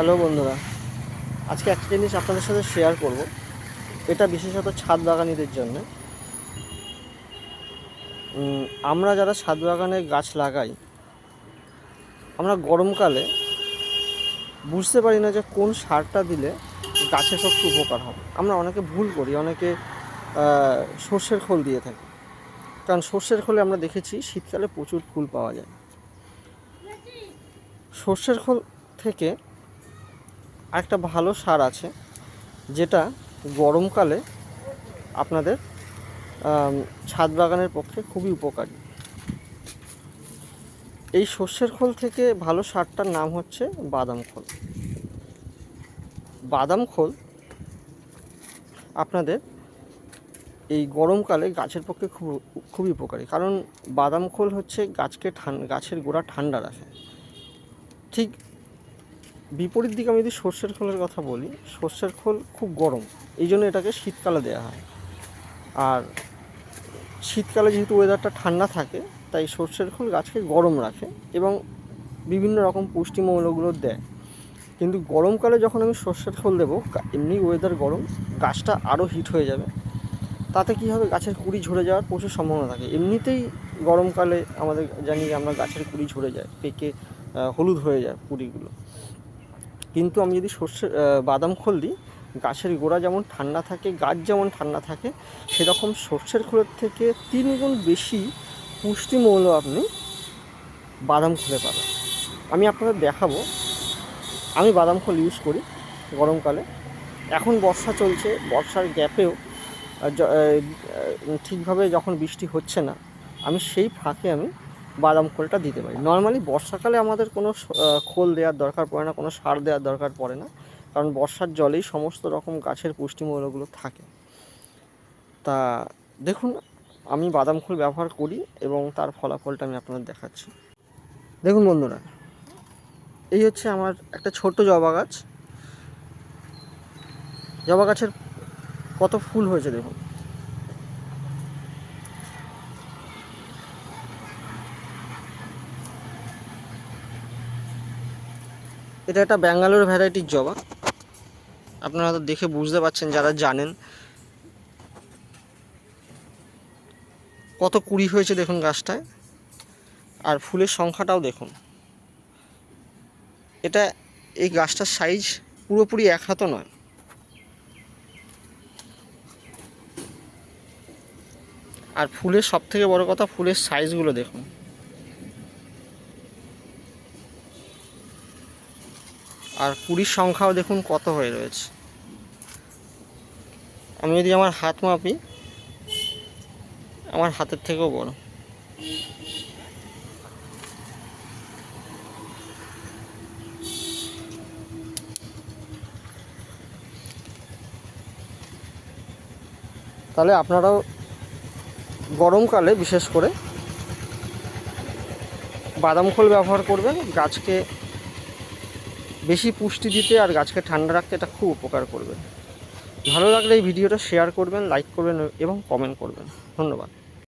Hello বন্ধুরা, আজকে একটা জিনিস আপনাদের সাথে শেয়ার করব। এটা বিশেষত ছাদ বাগানিদের জন্য। আমরা যারা ছাদ বাগানে গাছ লাগাই, আমরা গরমকালে বুঝতে পারি না যে কোন সারটা দিলে গাছের পক্ষে উপকার হবে। আমরা অনেকে ভুল করি, অনেকে সর্ষের খোল দিয়ে থাকি। কারণ সর্ষের খোলে আমরা দেখেছি শীতকালে প্রচুর ফুল পাওয়া যায়। সর্ষের খোল থেকে একটা ভালো সার আছে, যেটা গরমকালে আপনাদের ছাদ বাগানের পক্ষে খুবই উপকারী। এই সর্ষের খোল থেকে ভালো সারটার নাম হচ্ছে বাদাম খোল। বাদাম খোল আপনাদের এই গরমকালে গাছের পক্ষে খুব খুবই উপকারী, কারণ বাদাম খোল হচ্ছে গাছকে ঠান্ডা গাছের গোড়া ঠান্ডা রাখে। ঠিক বিপরীত দিকে আমি যদি সর্ষের খোলের কথা বলি, সর্ষের খোল খুব গরম, এই জন্য এটাকে শীতকালে দেওয়া হয়। আর শীতকালে যেহেতু ওয়েদারটা ঠান্ডা থাকে, তাই সর্ষের খোল গাছকে গরম রাখে এবং বিভিন্ন রকম পুষ্টিমৌলগুলো দেয়। কিন্তু গরমকালে যখন আমি সর্ষের খোল দেবো এমনি ওয়েদার গরম, গাছটা আরও হিট হয়ে যাবে। তাতে কী হবে? গাছের কুড়ি ঝরে যাওয়ার প্রচুর সম্ভাবনা থাকে। এমনিতেই গরমকালে আমাদের জানি আমরা গাছের কুড়ি ঝরে যায়, পেকে হলুদ হয়ে যায় কুড়িগুলো। কিন্তু আমি যদি সর্ষের আহ, বাদাম খোল দিই গাছের গোড়া যেমন ঠান্ডা থাকে গাছ যেমন ঠান্ডা থাকে সেরকম সর্ষের খোলের থেকে তিন গুণ বেশি পুষ্টিমৌল আপনি বাদাম খোলে পাবেন। আমি আপনাদের দেখাবো। আমি বাদাম খোল ইউজ করি গরমকালে। এখন বর্ষা চলছে বর্ষার গ্যাপেও ঠিকভাবে যখন বৃষ্টি হচ্ছে না আমি সেই ফাঁকে আমি বাদাম খোলটা দিতে পারি। নর্মালি বর্ষাকালে আমাদের কোনো খোল দেওয়ার দরকার পড়ে না, কোনো সার দেওয়ার দরকার পড়ে না। কারণ বর্ষার জলেই সমস্ত রকম গাছের পুষ্টিমূল্যগুলো থাকে। তা দেখুন, আমি বাদাম খোল ব্যবহার করি এবং তার ফলাফলটা আমি আপনাদের দেখাচ্ছি। দেখুন বন্ধুরা, এই হচ্ছে আমার একটা ছোট জবা গাছ। জবা গাছের কত ফুল হয়েছে দেখুন। এটা একটা ব্যাঙ্গালোর ভ্যারাইটির জবা আপনারা তো দেখে বুঝতে পারছেন, যারা জানেন। কত কুড়ি হয়েছে দেখুন গাছটায়, আর ফুলের সংখ্যাটাও দেখুন। এটা এই গাছটার সাইজ পুরোপুরি এক হাতও নয়। আর ফুলের সব থেকে বড় কথা, ফুলের সাইজগুলো দেখুন। আর কুড়ির সংখ্যাও দেখুন কত হয়ে রয়েছে। আমি যদি আমার হাত মাপি, আমার হাতের থেকেও বড়। তাহলে আপনারাও গরমকালে বিশেষ করে বাদাম খোল ব্যবহার করবেন, গাছকে বেশি পুষ্টি দিতে আর গাছকে ঠান্ডা রাখতে এটা খুব উপকার করবে। ভালো লাগলে এই ভিডিওটা শেয়ার করবেন লাইক করবেন এবং কমেন্ট করবেন। ধন্যবাদ।